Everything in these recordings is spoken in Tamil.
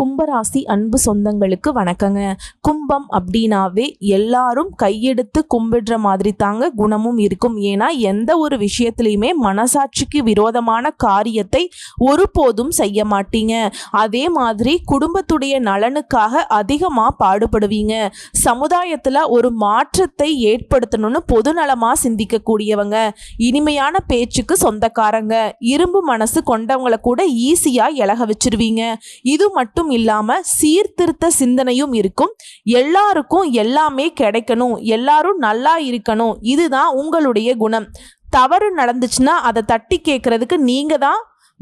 கும்பராசி அன்பு சொந்தங்களுக்கு வணக்கங்க. கும்பம் அப்படின்னாவே எல்லாரும் கையெடுத்து கும்பிடுற மாதிரி தாங்க குணமும் இருக்கும். ஏன்னா எந்த ஒரு விஷயத்துலையுமே மனசாட்சிக்கு விரோதமான காரியத்தை ஒருபோதும் செய்ய மாட்டீங்க. அதே மாதிரி குடும்பத்துடைய நலனுக்காக அதிகமாக பாடுபடுவீங்க. சமுதாயத்தில் ஒரு மாற்றத்தை ஏற்படுத்தணும்னு பொதுநலமாக சிந்திக்கக்கூடியவங்க. இனிமையான பேச்சுக்கு சொந்தக்காரங்க. இரும்பு மனசு கொண்டவங்களை கூட ஈஸியாக இலக வச்சிருவீங்க. இது மட்டும் இல்லாமல் சீர்திருத்த சிந்தனையும் இருக்கும். எல்லாருக்கும் எல்லாமே கிடைக்கணும். எல்லாரும் நல்லா இருக்கணும். இதுதான் உங்களுடைய குணம். தவறு நடந்துச்சுன்னா அதை தட்டி கேட்கறதுக்கு நீங்கள் தான்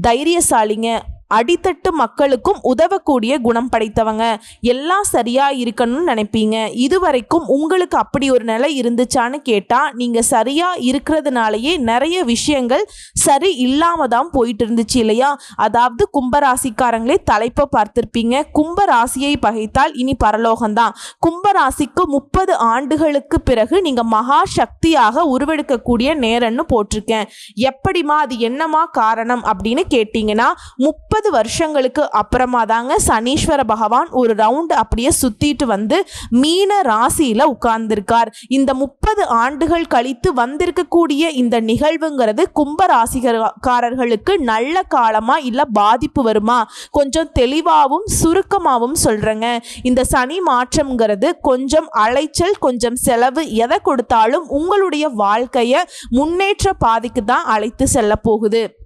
தைரியசாலிங்க. அடித்தட்டு மக்களுக்கும் உதவக்கூடிய குணம் படைத்தவங்க. எல்லாம் சரியா இருக்கணும்னு நினைப்பீங்க. இதுவரைக்கும் உங்களுக்கு அப்படி ஒரு நிலை இருந்துச்சான்னு கேட்டால் நீங்கள் சரியா இருக்கிறதுனாலயே நிறைய விஷயங்கள் சரி இல்லாம தான் போயிட்டு இருந்துச்சு இல்லையா? அதாவது கும்பராசிக்காரங்களே தலைப்பை பார்த்திருப்பீங்க. கும்பராசியை பகைத்தால் இனி பரலோகம்தான். கும்பராசிக்கு முப்பது ஆண்டுகளுக்கு பிறகு நீங்கள் மகா சக்தியாக உருவெடுக்கக்கூடிய நேரம்னு போட்டிருக்கேன். எப்படிமா அது என்னமா காரணம் அப்படின்னு கேட்டிங்கன்னா முப்பது வருஷங்களுக்கு அப்புறமா தாங்க சனீஸ்வர பகவான் ஒரு ரவுண்ட் அப்படியே சுத்திட்டு வந்து மீன ராசியில உட்கார்ந்திருக்கார். இந்த முப்பது ஆண்டுகள் கழித்து வந்திருக்கக்கூடிய இந்த நிகழ்வுங்கிறது கும்ப ராசிகாரர்களுக்கு நல்ல காலமா இல்ல பாதிப்பு வருமா? கொஞ்சம் தெளிவாகவும் சுருக்கமாகவும் சொல்றேங்க. இந்த சனி மாற்றம்ங்கிறது கொஞ்சம் அலைச்சல் கொஞ்சம் செலவு எதை கொடுத்தாலும் உங்களுடைய வாழ்க்கைய முன்னேற்ற பாதைக்கு தான் அழைத்து செல்ல போகுது.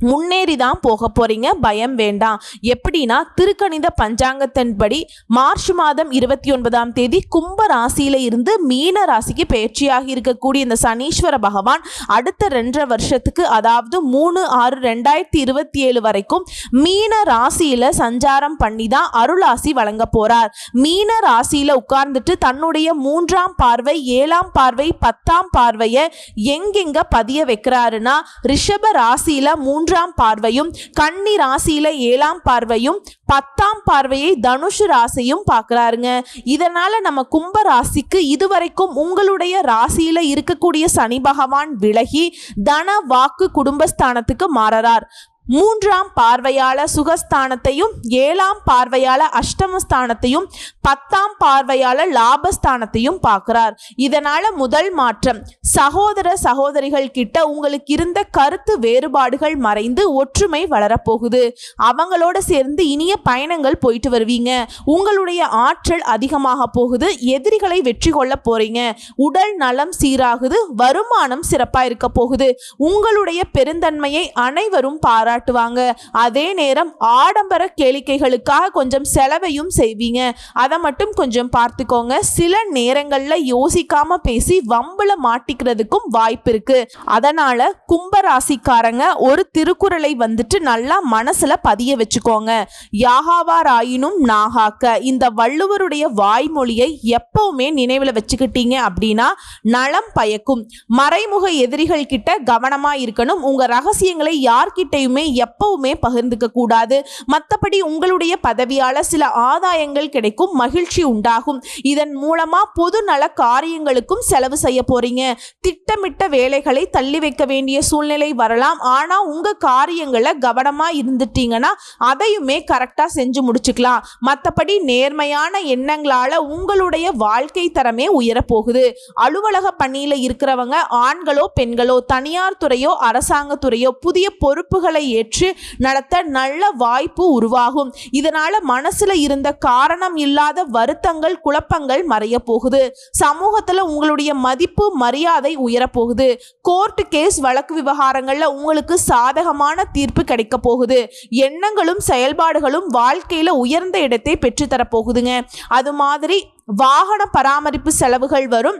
முன்னேறி தான் போக போறீங்க. பயம் வேண்டாம். எப்படின்னா திருக்கணித பஞ்சாங்கத்தின்படி மார்ச் மாதம் இருபத்தி ஒன்பதாம் தேதி கும்ப ராசியில இருந்து மீன ராசிக்கு பயிற்சியாகி இருக்கக்கூடிய இந்த சனீஸ்வர பகவான் அடுத்த ரெண்டரை வருஷத்துக்கு அதாவது மூணு ஆறு ரெண்டாயிரத்தி இருபத்தி ஏழு வரைக்கும் மீன ராசியில சஞ்சாரம் பண்ணி தான் அருளாசி வழங்க போறார். மீன ராசியில உட்கார்ந்துட்டு தன்னுடைய மூன்றாம் பார்வை ஏழாம் பார்வை பத்தாம் பார்வையை எங்கெங்க பதிய வைக்கிறாருன்னா ரிஷப ராசியில மூன்றாம் பார்வையும் கன்னி ராசியில ஏழாம் பார்வையும் பத்தாம் பார்வையை தனுஷு ராசியும் பார்க்குறாருங்க. இதனால நம்ம கும்ப ராசிக்கு இதுவரைக்கும் உங்களுடைய ராசியில இருக்கக்கூடிய சனி பகவான் விலகி தன வாக்கு குடும்பஸ்தானத்துக்கு மாறறார் மூன்றாம் பார்வையாள சுகஸ்தானத்தையும் ஏழாம் பார்வையாள அஷ்டமஸ்தானத்தையும் பத்தாம் பார்வையாள லாபஸ்தானத்தையும் பார்க்கிறார். இதனால முதல் மாற்றம் சகோதர சகோதரிகள் கிட்ட உங்களுக்கு இருந்த கருத்து வேறுபாடுகள் மறைந்து ஒற்றுமை வளரப்போகுது. அவங்களோட சேர்ந்து இனிய பயணங்கள் போயிட்டு வருவீங்க. உங்களுடைய ஆற்றல் அதிகமாக போகுது. எதிரிகளை வெற்றி கொள்ள போறீங்க. உடல் நலம் சீராகுது. வருமானம் சிறப்பா இருக்க போகுது. உங்களுடைய பெருந்தன்மையை அனைவரும் பாராட்டுவாங்க அதே நேரம் ஆடம்பர கேளிக்கைகளுக்காக கொஞ்சம் செலவையும் செய்வீங்க. அதை மட்டும் கொஞ்சம் பார்த்துக்கோங்க. சில நேரங்களில் யோசிக்காம பேசி வம்புல மாட்டிக்கிறதுக்கும் வாய்ப்பு இருக்கு. அதனால கும்பராசிக்காரங்க ஒரு திருக்குறளை வந்துட்டு நல்லா மனசுல பதிய வச்சுக்கோங்க. யாகாவாராயினும் நாகாக்க. இந்த வள்ளுவருடைய வாய்மொழியை எப்பவுமே நினைவில் வச்சுக்கிட்டீங்க அப்படின்னா நலம் பயக்கும். மறைமுக எதிரிகள் கிட்ட கவனமா இருக்கணும். உங்க ரகசியங்களை யார்கிட்டையுமே எப்பவுமே பகிர்ந்துக்க கூடாது. மற்றபடி உங்களுடைய பதவியால் சில ஆதாயங்கள் கிடைக்கும் மகிழ்ச்சி உண்டாகும். இதன் மூலமா பொது நல காரியங்களுக்கும் செலவு செய்ய போறீங்க. திட்டமிட்ட வேலைகளை தள்ளி வைக்க வேண்டிய சூழ்நிலை வரலாம். ஆனா உங்க காரியங்களை கவனமா இருந்துட்டீங்கன்னா அதையுமே கரெக்டா செஞ்சு முடிச்சுக்கலாம். மற்றபடி நேர்மையான எண்ணங்களால உங்களுடைய வாழ்க்கை தரமே உயரப்போகுது. அலுவலக பணியில இருக்கிறவங்க ஆண்களோ பெண்களோ தனியார் துறையோ அரசாங்க துறையோ புதிய பொறுப்புகளை ஏற்று நடத்த நல்ல வாய்ப்பு உருவாகும். இதனால மனசுல இருந்த காரணம் இல்லாத வருத்தங்கள் குழப்பங்கள் மறைய போகுது. சமூகத்துல உங்களுடைய மதிப்பு மரியாதை உயரப்போகுது. கோர்ட் கேஸ் வழக்கு விவகாரங்கள்ல உங்களுக்கு சாதகமான தீர்ப்பு கிடைக்க போகுது. எண்ணங்களும் செயல்பாடுகளும் வாழ்க்கையில உயர்ந்த இடத்தை பெற்றுத்தரப்போகுதுங்க அது மாதிரி வாகன பராமரிப்பு செலவுகள் வரும்.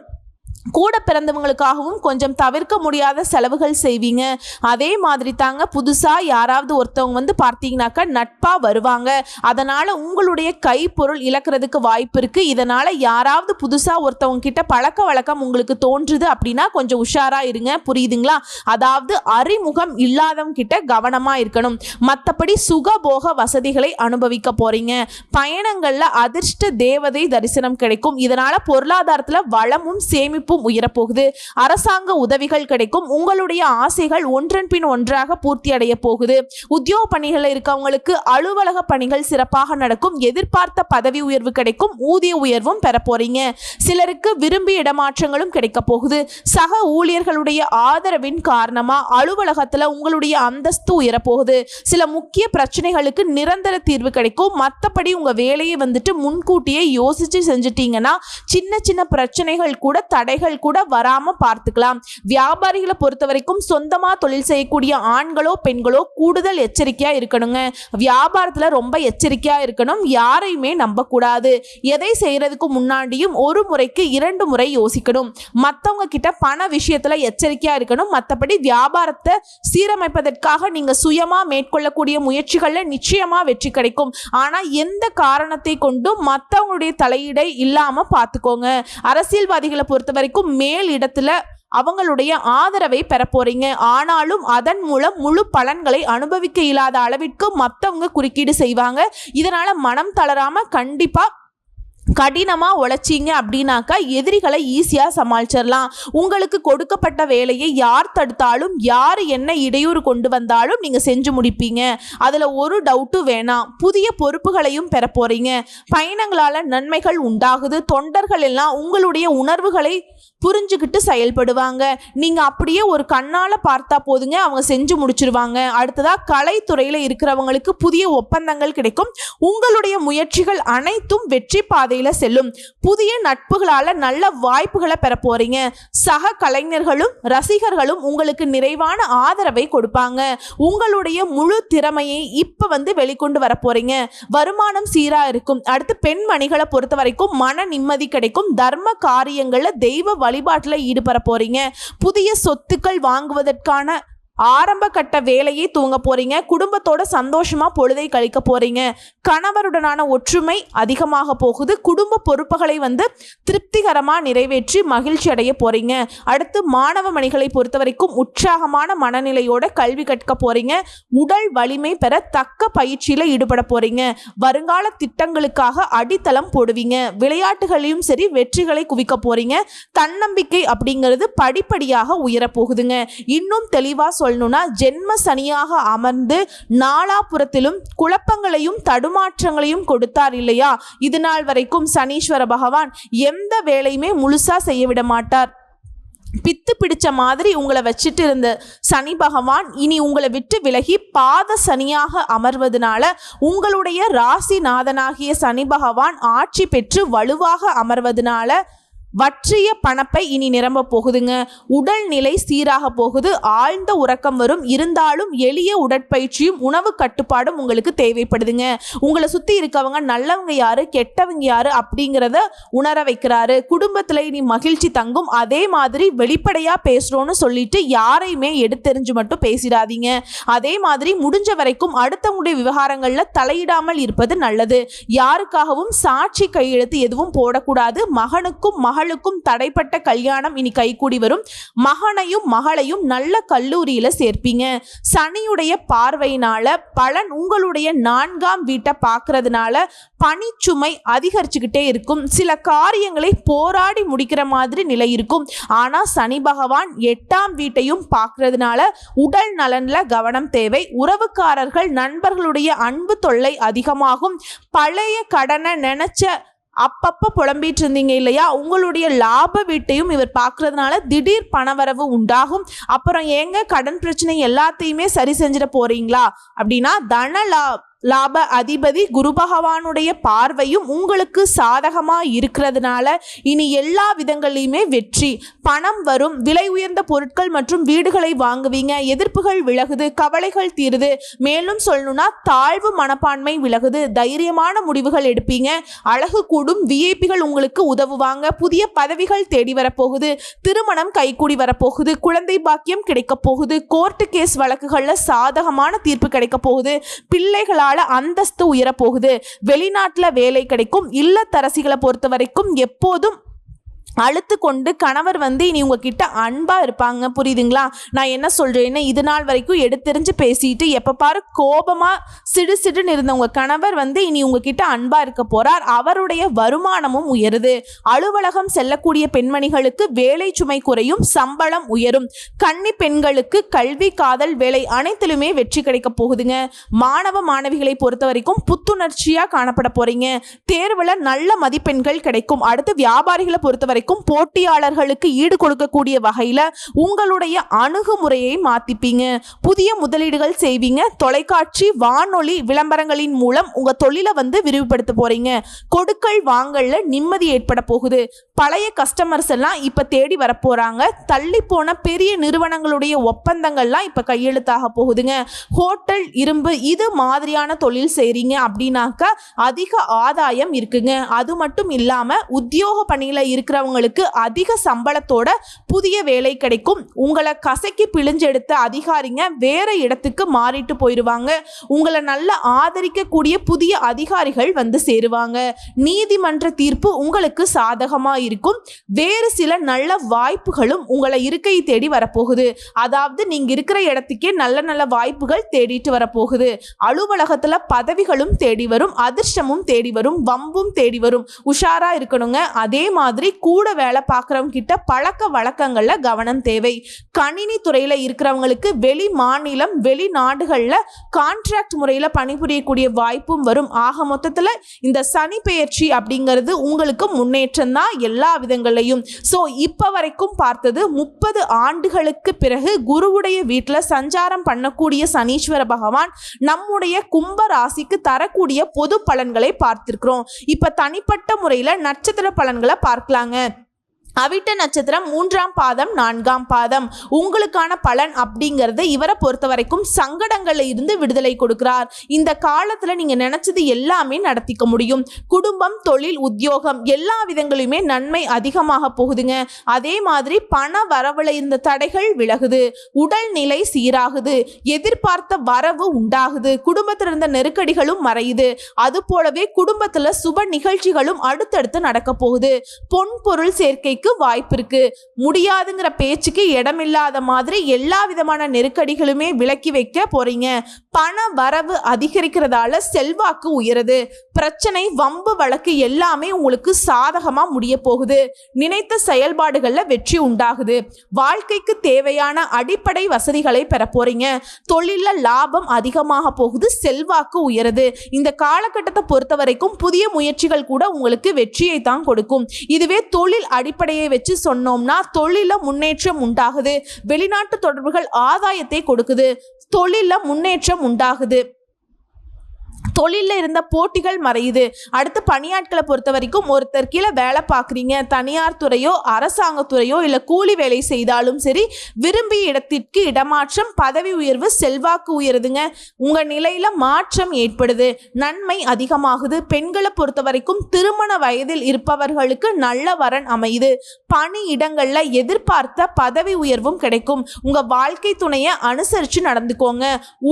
கூட பிறந்தவங்களுக்காகவும் கொஞ்சம் தவிர்க்க முடியாத செலவுகள் செய்வீங்க. அதே மாதிரி தாங்க புதுசாக யாராவது ஒருத்தவங்க வந்து பார்த்தீங்கன்னாக்கா நட்பாக வருவாங்க. அதனால் உங்களுடைய கைப்பொருள் இழக்கிறதுக்கு வாய்ப்பு இருக்குது இதனால் யாராவது புதுசாக ஒருத்தவங்க கிட்ட பழக்க வழக்கம் உங்களுக்கு தோன்றுது அப்படின்னா கொஞ்சம் உஷாராக இருங்க. புரியுதுங்களா? அதாவது அறிமுகம் இல்லாதவங்க கிட்ட கவனமாக இருக்கணும். மற்றபடி சுகபோக வசதிகளை அனுபவிக்க போகிறீங்க பயணங்களில் அதிர்ஷ்ட தேவதை தரிசனம் கிடைக்கும். இதனால் பொருளாதாரத்தில் வளமும் சேமிப்பும் மதிப்பும் உயரப்போகுது. அரசாங்க உதவிகள் கிடைக்கும். உங்களுடைய ஆசைகள் ஒன்றன் பின் ஒன்றாக பூர்த்தி அடைய போகுது. உத்தியோக பணிகளில் இருக்கவங்களுக்கு அலுவலக பணிகள் சிறப்பாக நடக்கும். எதிர்பார்த்த பதவி உயர்வு கிடைக்கும். ஊதிய உயர்வும் பெற போறீங்க. சிலருக்கு விரும்பி இடமாற்றங்களும் கிடைக்க போகுது. சக ஊழியர்களுடைய ஆதரவின் காரணமா அலுவலகத்துல உங்களுடைய அந்தஸ்து உயரப்போகுது. சில முக்கிய பிரச்சனைகளுக்கு நிரந்தர தீர்வு கிடைக்கும். மற்றபடி உங்க வேலையை வந்துட்டு முன்கூட்டியே யோசிச்சு செஞ்சுட்டீங்கன்னா சின்ன சின்ன பிரச்சனைகள் கூட தடைகள் கூட வராம பார்த்துக்கலாம். வியாபாரிகளை பொறுத்த வரைக்கும் சொந்தமா தொழில் செய்யக்கூடிய ஆண்களோ பெண்களோ கூடுதல் எச்சரிக்கையா இருக்கணுங்க. வியாபாரத்துல ரொம்ப எச்சரிக்கையா இருக்கணும். யாரையுமே நம்பக்கூடாது. எதை செய்யறதுக்கு முன்னாடியும் ஒரு முறைக்கு இரண்டு முறை யோசிக்கணும். மத்தவங்க கிட்ட பண விஷயத்துல எச்சரிக்கையா இருக்கணும். மற்றபடி வியாபாரத்தை சீரமைப்பதற்காக நீங்க சுயமா மேற்கொள்ளக்கூடிய முயற்சிகள்ல நிச்சயமா வெற்றி கிடைக்கும். ஆனா எந்த காரணத்தை கொண்டும் மற்றவங்களுடைய தலையீடை இல்லாம பார்த்துக்கோங்க. அரசியல்வாதிகளை பொறுத்தவரை வரைக்கும் மேல் இடத்துல அவங்களுடைய ஆதரவை பெற போறீங்க ஆனாலும் அதன் மூலம் முழு பலன்களை அனுபவிக்க இயலாத அளவிற்கு மற்றவங்க குறுக்கீடு செய்வாங்க. இதனால மனம் தளராம கண்டிப்பா கடினமாக உழைச்சிங்க அப்படின்னாக்கா எதிரிகளை ஈஸியாக சமாளிச்சிடலாம் உங்களுக்கு கொடுக்கப்பட்ட வேலையை யார் தடுத்தாலும் யார் என்ன இடையூறு கொண்டு வந்தாலும் நீங்கள் செஞ்சு முடிப்பீங்க. அதில் ஒரு டவுட்டும் வேணாம். புதிய பொறுப்புகளையும் பெற போகிறீங்க பயணங்களால் நன்மைகள் உண்டாகுது. தொண்டர்கள் எல்லாம் உங்களுடைய உணர்வுகளை புரிஞ்சுக்கிட்டு செயல்படுவாங்க. நீங்கள் அப்படியே ஒரு கண்ணால் பார்த்தா போதுங்க அவங்க செஞ்சு முடிச்சிருவாங்க. அடுத்ததாக கலைத்துறையில் இருக்கிறவங்களுக்கு புதிய ஒப்பந்தங்கள் கிடைக்கும். உங்களுடைய முயற்சிகள் அனைத்தும் வெற்றி பாதையில் செல்லும். புதிய நட்புகளால் நல்ல வாய்ப்புகளை பெற போறீங்க. சக கலைஞர்களும் ரசிகர்களும் உங்களுக்கு நிறைவான ஆதரவை கொடுப்பாங்க. உங்களுடைய முழு திறமையை இப்போ வந்து வெளிக்கொண்டு வர போறீங்க. வருமானம் சீராக இருக்கும். அடுத்து பெண்மணிகளை பொறுத்த வரைக்கும் மன நிம்மதி கிடைக்கும். தர்ம காரியங்களில் தெய்வ வழிபாட்டில் ஈடுபட போறீங்க. புதிய சொத்துக்கள் வாங்குவதற்கான ஆரம்ப கட்ட வேலையை தூங்க போறீங்க. குடும்பத்தோட சந்தோஷமா பொழுதை கழிக்க போறீங்க. கணவருடனான ஒற்றுமை அதிகமாக போகுது. குடும்ப பொறுப்புகளை வந்து திருப்திகரமாக நிறைவேற்றி மகிழ்ச்சி அடைய போறீங்க. அடுத்து மாணவ மணிகளை பொறுத்த வரைக்கும் உற்சாகமான மனநிலையோட கல்வி கற்க போறீங்க. உடல் வலிமை பெற தக்க பயிற்சியில் ஈடுபட போறீங்க. வருங்கால திட்டங்களுக்காக அடித்தளம் போடுவீங்க. விளையாட்டுகளையும் சரி வெற்றிகளை குவிக்க போறீங்க. தன்னம்பிக்கை அப்படிங்கிறது படிப்படியாக உயரப்போகுதுங்க இன்னும் தெளிவாக சொல்லணும்னா ஜென்ம சனியாக அமர்ந்து நாலாபுரத்திலும் குழப்பங்களையும் தடுமாற்றங்களையும் கொடுத்தார் இல்லையா? இது நாள் வரைக்கும் சனீஸ்வர பகவான் எந்த வேலையுமே முழுசா செய்ய விட மாட்டார். பித்து பிடிச்ச மாதிரி உங்களை வச்சுட்டு இருந்த சனி பகவான் இனி உங்களை விட்டு விலகி பாத சனியாக அமர்வதனால உங்களுடைய ராசிநாதனாகிய சனி பகவான் ஆட்சி பெற்று வலுவாக அமர்வதனால வற்றிய பணப்பை இனி நிரம்ப போகுதுங்க. உடல்நிலை சீராக போகுது. ஆழ்ந்த உறக்கம் வரும். இருந்தாலும் எளிய உடற்பயிற்சியும் உணவு கட்டுப்பாடும் உங்களுக்கு தேவைப்படுதுங்க. உங்களை சுற்றி இருக்கவங்க நல்லவங்க யாரு கெட்டவங்க யாரு அப்படிங்கிறத உணர வைக்கிறாரு. குடும்பத்தில் இனி மகிழ்ச்சி தங்கும். அதே மாதிரி வெளிப்படையாக பேசுகிறோன்னு சொல்லிட்டு யாரையுமே எடுத்தெறிஞ்சு மட்டும் பேசிடாதீங்க. அதே மாதிரி முடிஞ்ச வரைக்கும் அடுத்தவங்களுடைய விவகாரங்களில் தலையிடாமல் இருப்பது நல்லது. யாருக்காகவும் சாட்சி கையெழுத்து எதுவும் போடக்கூடாது. மகனுக்கும் மகளுக்கும் தடைப்பட்ட கல்யாணம் இனி கைகூடி வரும். மகனையும் மகளையும் நல்ல கல்லூரியில சேர்ப்பீங்க. சனியுடைய பார்வையினால பலன் உங்களுடைய நான்காம் வீட்டை பார்க்கறதுனால பனிச்சுமை அதிகரிச்சுக்கிட்டே இருக்கும். சில காரியங்களை போராடி முடிக்கிற மாதிரி நிலை இருக்கும். ஆனா சனி பகவான் எட்டாம் வீட்டையும் பார்க்கறதுனால உடல் நலன்ல கவனம் தேவை. உறவுக்காரர்கள் நண்பர்களுடைய அன்பு தொல்லை அதிகமாகும். பழைய கடனை நினைச்ச அப்பப்போ புலம்பிட்டு இருந்தீங்க இல்லையா? உங்களுடைய லாப வீட்டையும் இவர் பார்க்கறதுனால திடீர் பணவரவு உண்டாகும். அப்புறம் ஏங்க கடன் பிரச்சனை எல்லாத்தையுமே சரி செஞ்சிட போறீங்களா? அப்படின்னா தன லா லாப அதிபதி குரு பகவானுடைய பார்வையும் உங்களுக்கு சாதகமாக இருக்கிறதுனால இனி எல்லா விதங்களையுமே வெற்றி. பணம் வரும் விலை உயர்ந்த பொருட்கள் மற்றும் வீடுகளை வாங்குவீங்க எதிர்ப்புகள் விலகுது கவலைகள் தீருது. மேலும் சொல்லணும்னா தாழ்வு மனப்பான்மை விலகுது தைரியமான முடிவுகள் எடுப்பீங்க. அழகு கூடும் விஐபிகள் உங்களுக்கு உதவுவாங்க புதிய பதவிகள் தேடி வரப்போகுது திருமணம் கைகூடி வரப்போகுது குழந்தை பாக்கியம் கிடைக்க போகுது கோர்ட்டு கேஸ் வழக்குகளில் சாதகமான தீர்ப்பு கிடைக்க போகுது பிள்ளைகளால் அந்தஸ்து உயரப்போகுது. வெளிநாட்டில் வேலை கிடைக்கும். இல்லத்தரசிகளை பொறுத்த வரைக்கும் எப்போதும் அழுத்து கொண்டு கணவர் வந்து இனி உங்ககிட்ட அன்பாக இருப்பாங்க. புரியுதுங்களா? நான் என்ன சொல்கிறேன்னு இது நாள் வரைக்கும் எடுத்தெறிஞ்சு பேசிட்டு எப்போ பாரு கோபமாக சிடு சிடுன்னு இருந்த உங்கள் கணவர் வந்து இனி உங்ககிட்ட அன்பாக இருக்க போகிறார் அவருடைய வருமானமும் உயருது. அலுவலகம் செல்லக்கூடிய பெண்மணிகளுக்கு வேலை சுமை குறையும் சம்பளம் உயரும். கன்னி பெண்களுக்கு கல்வி காதல் வேலை அனைத்திலுமே வெற்றி கிடைக்க போகுதுங்க. மாணவ மாணவிகளை பொறுத்த வரைக்கும் புத்துணர்ச்சியாக காணப்பட போகிறீங்க தேர்வில் நல்ல மதிப்பெண்கள் கிடைக்கும். அடுத்து வியாபாரிகளை பொறுத்த வரைக்கும் போட்டியாளர்களுக்கு ஈடு கொடுக்கக்கூடிய வகையில் உங்களுடைய அணுகுமுறையை மாத்திப்பீங்க. புதிய முதலீடுகள் செய்வீங்க. தொலைக்காட்சி வானொலி விளம்பரங்களின் மூலம் உங்க தொழிலை வந்து விரிவுபடுத்த போறீங்க. கொடுக்கல் வாங்கல்ல நிம்மதி ஏற்பட போகுது. பழைய கஸ்டமர்ஸ் எல்லாம் இப்ப தேடி வரப்போறாங்க தள்ளி போன பெரிய நிறுவனங்களுடைய ஒப்பந்தங்கள்லாம் இப்ப கையெழுத்தாக போகுதுங்க. ஹோட்டல் இரும்பு இது மாதிரியான தொழில் செய்றீங்க அப்படின்னாக்க அதிக ஆதாயம் இருக்குங்க. அது மட்டும் இல்லாம உத்தியோக பணியில உங்களுக்கு அதிக சம்பளத்தோட புதிய வேலை கிடைக்கும். உங்களை கசக்கி பிழிஞ்செடுத்த அதிகாரிங்க வேற இடத்துக்கு மாறிட்டு போயிடுவாங்க உங்களை நல்ல ஆதரிக்கக்கூடிய புதிய அதிகாரிகள் வந்து சேருவாங்க. நீதிமன்ற தீர்ப்பு உங்களுக்கு சாதகமாக இருக்கும். வேறு சில நல்ல வாய்ப்புகளும் உங்களை இருக்கையை தேடி வரப்போகுது. அதாவது நீங்கள் இருக்கிற இடத்துக்கே நல்ல நல்ல வாய்ப்புகள் தேடிட்டு வரப்போகுது. அலுவலகத்தில் பதவிகளும் தேடி வரும் அதிர்ஷ்டமும் தேடி வரும் வம்பும் தேடி வரும். உஷாராக இருக்கணுங்க. அதே மாதிரி கூட வேலை பார்க்குறவங்க கிட்ட பழக்க வழக்கங்களில் கவனம் தேவை. கணினி துறையில் இருக்கிறவங்களுக்கு வெளி மாநிலம் வெளிநாடுகளில் கான்ட்ராக்ட் முறையில் பணிபுரியக்கூடிய வாய்ப்பும் வரும். ஆக மொத்தத்தில் இந்த சனி பெயர்ச்சி அப்படிங்கிறது உங்களுக்கு முன்னேற்றம் தான் எல்லா விதங்களையும் ஸோ இப்போ வரைக்கும் பார்த்தது முப்பது ஆண்டுகளுக்கு பிறகு குருவுடைய வீட்டில் சஞ்சாரம் பண்ணக்கூடிய சனீஸ்வர பகவான் நம்முடைய கும்ப ராசிக்கு தரக்கூடிய பொது பலன்களை பார்த்திருக்கிறோம். இப்போ தனிப்பட்ட முறையில் நட்சத்திர பலன்களை பார்க்கலாங்க. அவிட்ட நட்சத்திரம் மூன்றாம் பாதம் நான்காம் பாதம். உங்களுக்கான பலன் அப்படிங்கிறது இவரை பொறுத்த வரைக்கும் சங்கடங்கள்ல இருந்து விடுதலை கொடுக்கிறார். இந்த காலத்துல நீங்க நினைச்சது எல்லாமே நடத்திக்க முடியும். குடும்பம் தொழில் உத்தியோகம் எல்லா விதங்களையுமே நன்மை அதிகமாக போகுதுங்க. அதே மாதிரி பண வரவுல இருந்த தடைகள் விலகுது. உடல்நிலை சீராகுது. எதிர்பார்த்த வரவு உண்டாகுது. குடும்பத்தில் இருந்த நெருக்கடிகளும் மறையுது. அது போலவே குடும்பத்துல சுப நிகழ்ச்சிகளும் அடுத்தடுத்து நடக்க போகுது. பொன் பொருள் சேர்க்கைக்கு வாய்ப்பு இருக்கு. முடியாதுங்கிற பேச்சுக்கு இடமில்லாத மாதிரி எல்லா விதமான நெருக்கடிகளுமே விலக்கி வைக்க போறீங்க. பண வரவு அதிகரிக்கிறதால செல்வாக்கு உயருது. பிரச்சனை வம்பு வழக்கு எல்லாமே உங்களுக்கு சாதகமா முடிய போகுது. நினைத்த செயல்பாடுகள்ல வெற்றி உண்டாகுது. வாழ்க்கைக்கு தேவையான அடிப்படை வசதிகளை பெற போறீங்க. தொழில லாபம் அதிகமாக போகுது செல்வாக்கு உயருது. இந்த காலகட்டத்தை பொறுத்த வரைக்கும் புதிய முயற்சிகள் கூட உங்களுக்கு வெற்றியை தான் கொடுக்கும். இதுவே தொழில் அடிப்படை அடிப்படையை வச்சு சொன்னோம்னா தொழில முன்னேற்றம் உண்டாகுது. வெளிநாட்டு தொடர்புகள் ஆதாயத்தை கொடுக்குது. தொழில முன்னேற்றம் உண்டாகுது. தொழிலில் இருந்த போட்டிகள் மறையுது. அடுத்து பணியாட்களை பொறுத்த வரைக்கும் ஒருத்தர் கீழே வேலை பார்க்குறீங்க. தனியார் துறையோ அரசாங்கத்துறையோ இல்லை கூலி வேலை செய்தாலும் சரி விரும்பிய இடத்திற்கு இடமாற்றம் பதவி உயர்வு செல்வாக்கு உயருதுங்க. உங்கள் நிலையில் மாற்றம் ஏற்படுது. நன்மை அதிகமாகுது. பெண்களை பொறுத்த வரைக்கும் திருமண வயதில் இருப்பவர்களுக்கு நல்ல வரன் அமையுது. பணி இடங்களில் எதிர்பார்த்த பதவி உயர்வும் கிடைக்கும். உங்கள் வாழ்க்கை துணையை அனுசரித்து நடந்துக்கோங்க.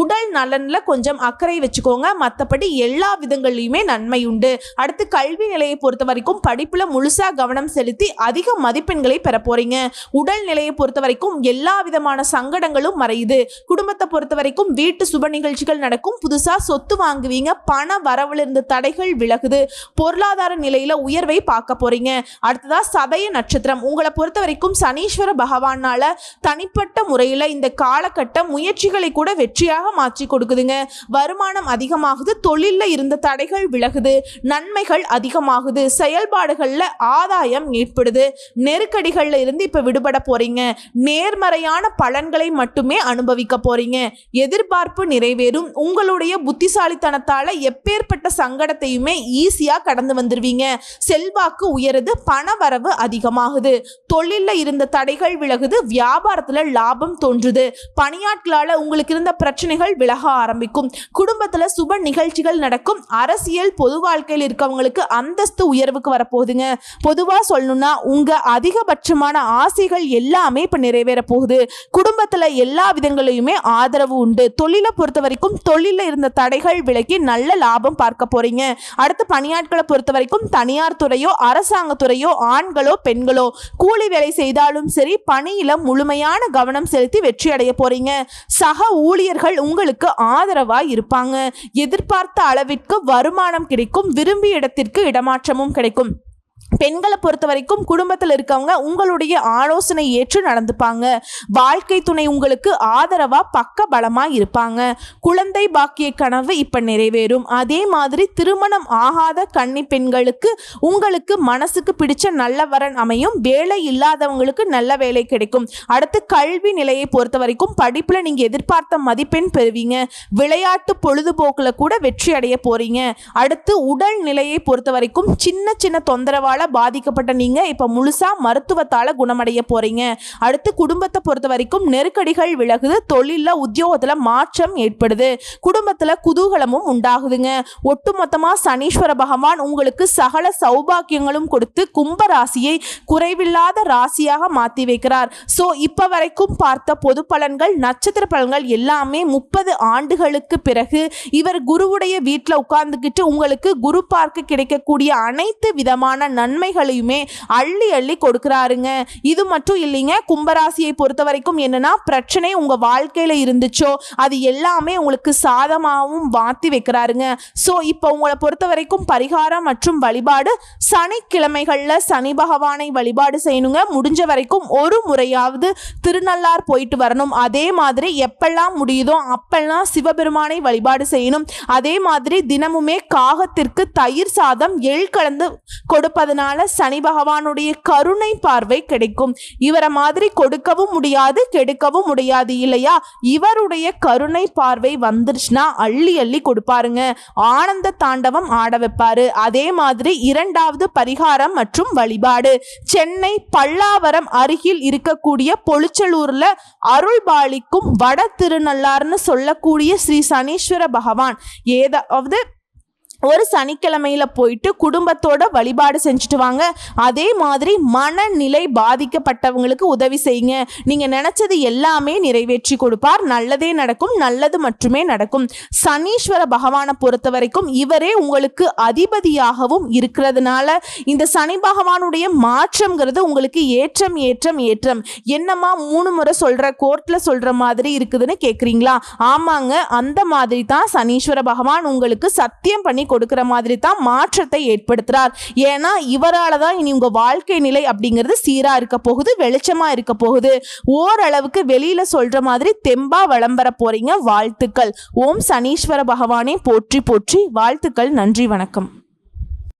உடல் நலனில் கொஞ்சம் அக்கறை வச்சுக்கோங்க. மற்றபடி எல்லா விதங்கள்லையுமே நன்மை உண்டு. அடுத்து கல்வி நிலையை பொறுத்த வரைக்கும் படிப்பில் முழுசா கவனம் செலுத்தி அதிக மதிப்பெண்களை பெற போறீங்க. உடல் நிலையை பொறுத்த வரைக்கும் எல்லா விதமான சங்கடங்களும் மறையுது. குடும்பத்தை பொறுத்த வரைக்கும் வீட்டு சுப நிகழ்ச்சிகள் நடக்கும். புதுசா சொத்து வாங்குவீங்க. பண வரவுல இருந்த தடைகள் விலகுது. பொருளாதார நிலையில உயர்வை பார்க்க போறீங்க. அடுத்ததா சதய நட்சத்திரம். உங்களை பொறுத்த வரைக்கும் சனீஸ்வர பகவானால தனிப்பட்ட முறையில் இந்த காலகட்டம் முயற்சிகளை கூட வெற்றியாக மாற்றி கொடுக்குதுங்க. வருமானம் அதிகமாகுது. தொழிலில் இருந்த தடைகள் விலகுது நன்மைகள் அதிகமாகுது செயல்பாடுகளில் ஆதாயம் ஏற்படுது. நெருக்கடிகளில் இருந்து இப்போ விடுபட போறீங்க. நேர்மறையான பலன்களை மட்டுமே அனுபவிக்க போறீங்க. எதிர்பார்ப்பு நிறைவேறும். உங்களுடைய புத்திசாலித்தனத்தால் எப்பேற்பட்ட சங்கடத்தையுமே ஈஸியா கடந்து வந்துடுவீங்க செல்வாக்கு உயருது பண வரவு அதிகமாகுது. தொழிலில் இருந்த தடைகள் விலகுது வியாபாரத்துல லாபம் தோன்றுது. பணியாட்களால உங்களுக்கு இருந்த பிரச்சனைகள் விலக ஆரம்பிக்கும். குடும்பத்துல சுப நிகழ்ச்சி நிகழ்ச்சிகள் நடக்கும். அரசியல் பொது வாழ்க்கையில் இருக்கவங்களுக்கு அந்தஸ்து உயர்வுக்கு வரப்போகுதுங்க. பொதுவா சொல்லணும்னா உங்க அதிகபட்சமான ஆசைகள் எல்லாமே இப்ப நிறைவேற போகுது. குடும்பத்துல எல்லா விதங்களையுமே ஆதரவு உண்டு. தொழிலை பொறுத்த வரைக்கும் தொழில இருந்த தடைகள் விலக்கி நல்ல லாபம் பார்க்க போறீங்க. அடுத்து பணியாட்களை பொறுத்த வரைக்கும் தனியார் துறையோ அரசாங்கத்துறையோ ஆண்களோ பெண்களோ கூலி வேலை செய்தாலும் சரி பணியில முழுமையான கவனம் செலுத்தி வெற்றி அடைய போறீங்க. சக ஊழியர்கள் உங்களுக்கு ஆதரவா இருப்பாங்க. எதிர்பார்த்த அளவிற்கு வருமானம் கிடைக்கும் விரும்பிய இடத்திற்கு இடமாற்றமும் கிடைக்கும். பெண்களை பொறுத்த வரைக்கும் குடும்பத்தில் இருக்கவங்க உங்களுடைய ஆலோசனை ஏற்று நடந்துப்பாங்க. வாழ்க்கை துணை உங்களுக்கு ஆதரவா பக்க பலமா இருப்பாங்க. குழந்தை பாக்கிய கனவு இப்ப நிறைவேறும். அதே மாதிரி திருமணம் ஆகாத கன்னி பெண்களுக்கு உங்களுக்கு மனசுக்கு பிடிச்ச நல்ல வரன் அமையும். வேலை இல்லாதவங்களுக்கு நல்ல வேலை கிடைக்கும். அடுத்து கல்வி நிலையை பொறுத்த வரைக்கும் படிப்புல நீங்க எதிர்பார்த்த மதிப்பெண் பெறுவீங்க. விளையாட்டு பொழுதுபோக்குல கூட வெற்றி அடைய போறீங்க. அடுத்து உடல் நிலையை பொறுத்த வரைக்கும் சின்ன சின்ன தொந்தரவால பாதிக்கப்பட்ட நீங்க இப்போ முழுசா மருத்துவத்தால குணமடைய போறீங்க. அடுத்து குடும்பத்தை பொறுத்த வரைக்கும் நெருக்கடிகள் விலகுது தொழிலில் உத்தியோகத்துல மாற்றம் ஏற்படுது. குடும்பத்துல குதூகலமும் உண்டாகுதுங்க. ஒட்டுமொத்தமா சனீஸ்வர பகவான் உங்களுக்கு சகல சௌபாக்கியங்களும் கொடுத்து கும்ப ராசியை குறைவில்லாத ராசியாக மாத்தி வைக்கிறார். சோ இப்போ வரைக்கும் பார்த்த பொது பலன்கள் நட்சத்திர பலன்கள் எல்லாமே முப்பது ஆண்டுகளுக்கு பிறகு இவர் குருவுடைய வீட்டில் உட்கார்ந்துக்கிட்டு உங்களுக்கு குரு பார்க்க கிடைக்கக்கூடிய அனைத்து விதமான நன்மைகளையுமே அள்ளி அள்ளி கொடுக்குறாருங்க. இது மட்டும் இல்லைங்க கும்பராசியை பொறுத்த வரைக்கும் என்னன்னா பிரச்சனை உங்க வாழ்க்கையில இருந்துச்சோ அது எல்லாமே உங்களுக்கு சாதமாகவும் மாற்றி வைக்கிறாருங்க. ஸோ இப்போ உங்களை பொறுத்த வரைக்கும் பரிகாரம் மற்றும் வழிபாடு சனிக்கிழமைகளில் சனி பகவானை வழிபாடு செய்யணுங்க. முடிஞ்ச வரைக்கும் ஒரு முறையாவது திருநள்ளார் போயிட்டு வரணும். அதே மாதிரி எப்பெல்லாம் முடியுதோ அப்பெல்லாம் சிவபெருமானை வழிபாடு செய்யணும். அதே மாதிரி தினமுமே காகத்திற்கு தயிர் சாதம் எள் கலந்து கொடுப்பது அதனால சனி பகவானுடைய கருணை பார்வை கிடைக்கும். இவரை மாதிரி கொடுக்கவும் முடியாது கெடுக்கவும் முடியாது இல்லையா? இவருடைய கருணை பார்வை வந்துருச்சுன்னா அள்ளி அள்ளி கொடுப்பாருங்க. ஆனந்த தாண்டவம் ஆட வைப்பாரு. அதே மாதிரி இரண்டாவது பரிகாரம் மற்றும் வழிபாடு. சென்னை பல்லாவரம் அருகில் இருக்கக்கூடிய பொளிச்சலூர்ல அருள்பாலிக்கும் வட திருநள்ளார்னு சொல்லக்கூடிய ஸ்ரீ சனீஸ்வர பகவான். ஏதாவது ஒரு சனிக்கிழமையில் போயிட்டு குடும்பத்தோட வழிபாடு செஞ்சுட்டு வாங்க. அதே மாதிரி மனநிலை பாதிக்கப்பட்டவங்களுக்கு உதவி செய்யுங்க. நீங்கள் நினச்சது எல்லாமே நிறைவேற்றி கொடுப்பார். நல்லதே நடக்கும் நல்லது மட்டுமே நடக்கும். சனீஸ்வர பகவானை பொறுத்த வரைக்கும் இவரே உங்களுக்கு அதிபதியாகவும் இருக்கிறதுனால இந்த சனி பகவானுடைய மாற்றம்ங்கிறது உங்களுக்கு ஏற்றம் ஏற்றம் ஏற்றம். என்னம்மா மூணு முறை சொல்கிற கோர்ட்டில் சொல்கிற மாதிரி இருக்குதுன்னு கேட்குறீங்களா ஆமாங்க அந்த மாதிரி தான் சனீஸ்வர பகவான் உங்களுக்கு சத்தியம் பண்ணி கொடுக்குற மாதிரி தான் மாற்றத்தை ஏற்படுத்துறார். ஏன்னா இவரால் தான் இனி உங்க வாழ்க்கை நிலை அப்படிங்கிறது சீரா இருக்க போகுது வெளிச்சமா இருக்க போகுது. ஓரளவுக்கு வெளியில சொல்ற மாதிரி தெம்பா விளம்பர போறீங்க வாழ்த்துக்கள். ஓம் சனீஸ்வர பகவானே போற்றி போற்றி வாழ்த்துக்கள் நன்றி வணக்கம்.